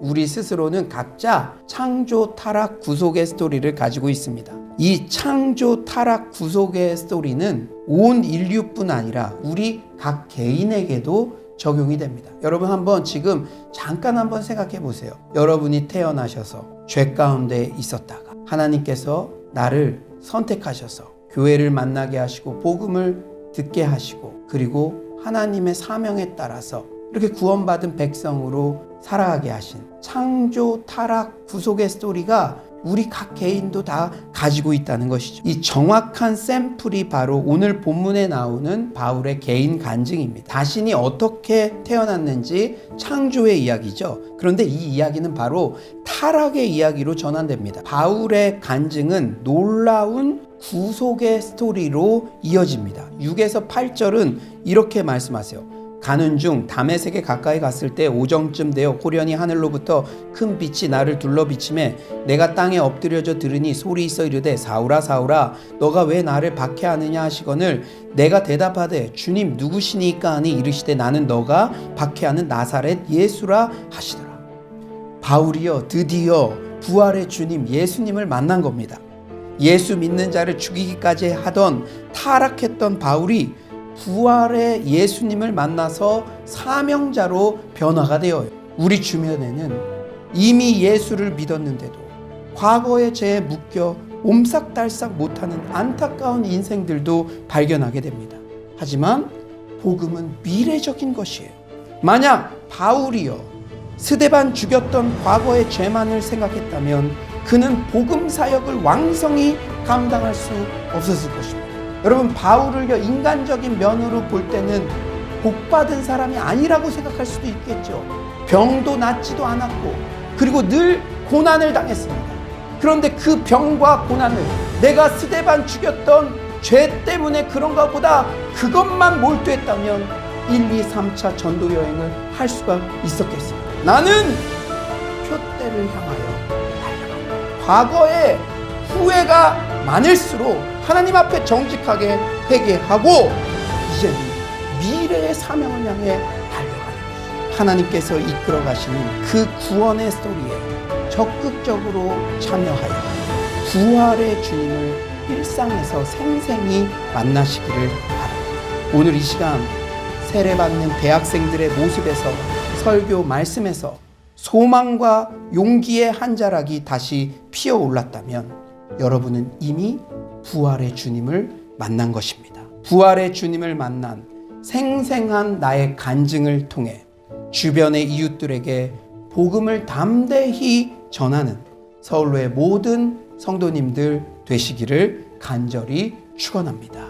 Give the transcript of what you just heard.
우리 스스로는 각자 창조 타락 구속의 스토리를 가지고 있습니다. 이 창조 타락 구속의 스토리는 온 인류뿐 아니라 우리 각 개인에게도 적용이 됩니다. 여러분 한번 지금 잠깐 한번 생각해 보세요. 여러분이 태어나셔서 죄 가운데 있었다가 하나님께서 나를 선택하셔서 교회를 만나게 하시고 복음을 듣게 하시고 그리고 하나님의 사명에 따라서 이렇게 구원받은 백성으로 살아가게 하신 창조 타락 구속의 스토리가 우리 각 개인도 다 가지고 있다는 것이죠. 이 정확한 샘플이 바로 오늘 본문에 나오는 바울의 개인 간증입니다. 자신이 어떻게 태어났는지 창조의 이야기죠. 그런데 이 이야기는 바로 타락의 이야기로 전환됩니다. 바울의 간증은 놀라운 구속의 스토리로 이어집니다. 6에서 8절은 이렇게 말씀하세요. 가는 중 담에색에 가까이 갔을 때 오정쯤 되어 호련히 하늘로부터 큰 빛이 나를 둘러 비침에 내가 땅에 엎드려져 들으니 소리 있어 이르되 사울아 사울아 너가 왜 나를 박해하느냐 하시거늘 내가 대답하되 주님 누구시니까 하니 이르시되 나는 너가 박해하는 나사렛 예수라 하시더라. 바울이여 드디어 부활의 주님 예수님을 만난 겁니다. 예수 믿는 자를 죽이기까지 하던 타락했던 바울이 부활의 예수님을 만나서 사명자로 변화가 되어요. 우리 주변에는 이미 예수를 믿었는데도 과거의 죄에 묶여 옴삭달싹 못하는 안타까운 인생들도 발견하게 됩니다. 하지만 복음은 미래적인 것이에요. 만약 바울이요 스데반 죽였던 과거의 죄만을 생각했다면 그는 복음 사역을 왕성히 감당할 수 없었을 것입니다. 여러분 바울을요 인간적인 면으로 볼 때는 복 받은 사람이 아니라고 생각할 수도 있겠죠. 병도 낫지도 않았고 그리고 늘 고난을 당했습니다. 그런데 그 병과 고난을 내가 스데반 죽였던 죄 때문에 그런가 보다 그것만 몰두했다면 1, 2, 3차 전도 여행을 할 수가 있었겠습니다. 나는 표대를 향하여 달려간다. 과거에 후회가 많을수록 하나님 앞에 정직하게 회개하고 이제는 미래의 사명을 향해 달려가는. 하나님께서 이끌어 가시는 그 구원의 스토리에 적극적으로 참여하여 부활의 주님을 일상에서 생생히 만나시기를 바랍니다. 오늘 이 시간 세례받는 대학생들의 모습에서 설교 말씀에서 소망과 용기의 한 자락이 다시 피어 올랐다면 여러분은 이미 부활의 주님을 만난 것입니다. 부활의 주님을 만난 생생한 나의 간증을 통해 주변의 이웃들에게 복음을 담대히 전하는 서울로의 모든 성도님들 되시기를 간절히 축원합니다.